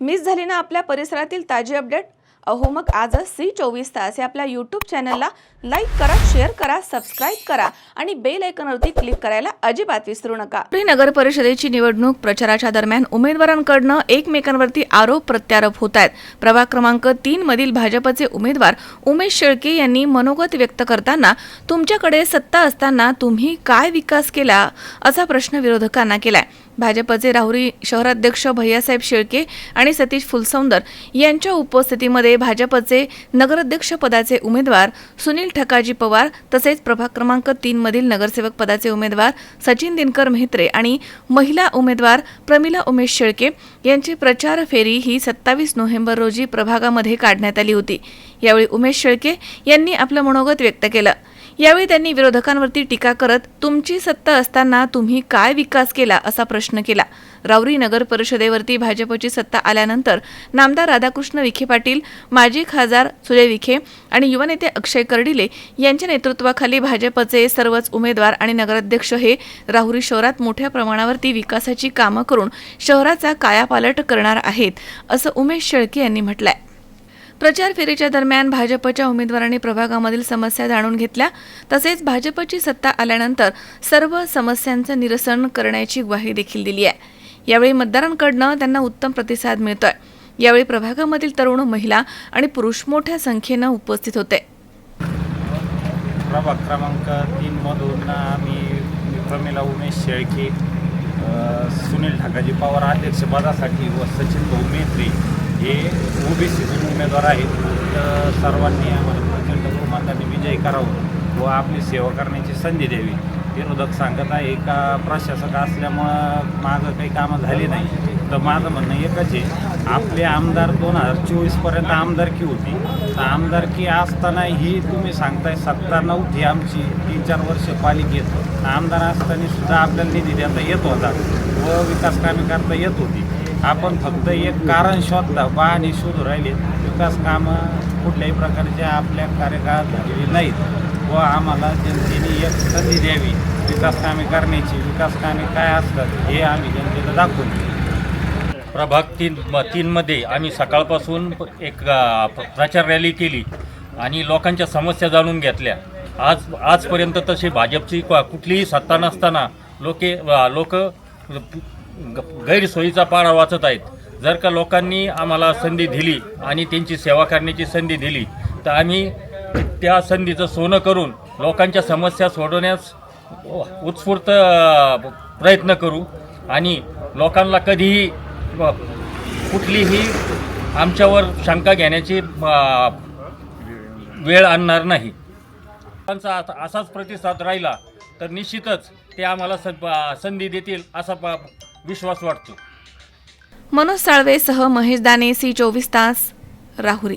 Miss झाली ना आपल्या परिसरातील ताजी अपडेट? अहो मग आजच सी चोवीस तास या आपल्या यूट्यूब चॅनलला लाईक करा शेअर करा सबस्क्राईब करा आणि बेल आयकॉनवरती क्लिक करायला अजिबात विसरू नका. पुणे नगर परिषदेची निवडणूक प्रचाराच्या दरम्यान उमेदवारांकडनं एकमेकांवरती आरोप प्रत्यारोप होत आहेत प्रभाग क्रमांक तीन मधील भाजपचे उमेदवार उमेश शेळके यांनी मनोगत व्यक्त करताना तुमच्याकडे सत्ता असताना तुम्ही काय विकास केला? असा प्रश्न विरोधकांना केलाय. भाजपचे राहुरी शहराध्यक्ष भैयासाहेब शेळके आणि सतीश फुलसौंदर यांच्या उपस्थितीमध्ये भाजपचे नगराध्यक्ष पदाचे उमेदवार सुनील ठकाजी पवार तसेच प्रभाग क्रमांक तीन मधील नगरसेवक पदाचे उमेदवार सचिन दिनकर मेहत्रे आणि महिला उमेदवार प्रमिला उमेश शेळके यांची प्रचार फेरी ही सत्तावीस नोव्हेंबर रोजी प्रभागामध्ये काढण्यात आली होती. यावेळी उमेश शेळके यांनी आपलं मनोगत व्यक्त केलं. यावेळी त्यांनी विरोधकांवरती टीका करत तुमची सत्ता असताना तुम्ही काय विकास केला? असा प्रश्न केला. राऊरी नगर परिषदेवरती भाजपची सत्ता आल्यानंतर नामदार राधाकृष्ण विखे पाटील माजी खासदार सुजय विखे आणि युवा नेते अक्षय कर्डिले यांच्या नेतृत्वाखाली भाजपचे सर्वच उमेदवार आणि नगराध्यक्ष हे राहुरी शहरात मोठ्या प्रमाणावरती विकासाची कामं करून शहराचा कायापालट करणार आहेत असं उमेश शेळके यांनी म्हटलं आहे प्रचार फेरीच्या दरम्यान भाजपच्या उमेदवारांनी प्रभागामधील समस्या जाणून घेतल्या. तसेच भाजपची सत्ता आल्यानंतर सर्व समस्यांचं निरसन करण्याची ग्वाही देखील दिली आहे. यावेळी मतदारांकडनं त्यांना उत्तम प्रतिसाद मिळतोय. यावेळी प्रभागामधील तरुण महिला आणि पुरुष मोठ्या संख्येनं उपस्थित होते. प्रभाग क्रमांक तीनमधून आम्ही प्रमिला उमेश शेळके सुनील ढाकाजी पवार अध्यक्षपदासाठी व सचिन भाऊ हे ओबीसीचे उमेदवार आहेत. तर सर्वांनी आम्हाला प्रचंड बहुमताने विजय करावं व आपली सेवा करण्याची संधी द्यावी. विरोधक सांगत आहे का प्रशासक असल्यामुळं माझं काही कामं झाली नाही. तर माझं म्हणणं एकच आहे आपले आमदार दोन हजार चोवीसपर्यंत आमदारकी होती. तर आमदारकी असताना ही तुम्ही सांगताय सत्ता नव्हती आमची. तीन चार वर्ष पालिकेत आमदार असताना सुद्धा आपल्याला निधी देता येत होता व विकास कामे करता येत होती. आपण फक्त एक कारण शोधता आणि शोधू राहिले. विकास कामं कुठल्याही प्रकारच्या आपल्या कार्यकाळात झालेली नाहीत. व आम्हाला जनतेने एक संधी द्यावी. विकास कामे करण्याची विकास कामे काय असतात हे आम्ही जनतेला दाखवून प्रभाग तीन म- तीनमध्ये आम्ही सकाळपासून प- एक प्रचार रॅली केली आणि लोकांच्या समस्या जाणून घेतल्या. आज आजपर्यंत तसे भाजपची कुठलीही सत्ता नसताना लोके लोक गैरसोयीचा पारा वाचत आहेत. जर का लोकांनी आम्हाला संधी दिली आणि त्यांची सेवा करण्याची संधी दिली तर आम्ही त्या संधीचं सोनं करून लोकांच्या समस्या सोडवण्यास उत्स्फूर्त प्रयत्न करू आणि लोकांना कधीही कुठलीही आमच्यावर शंका घेण्याची वेळ आणणार नाही. त्यांचा आता असाच प्रतिसाद राहिला तर निश्चितच ते आम्हाला संधी देतील असा प- विश्वास वाटतो. मनोज साळवेसह महेश दाने सी चोवीस तास राहुरी.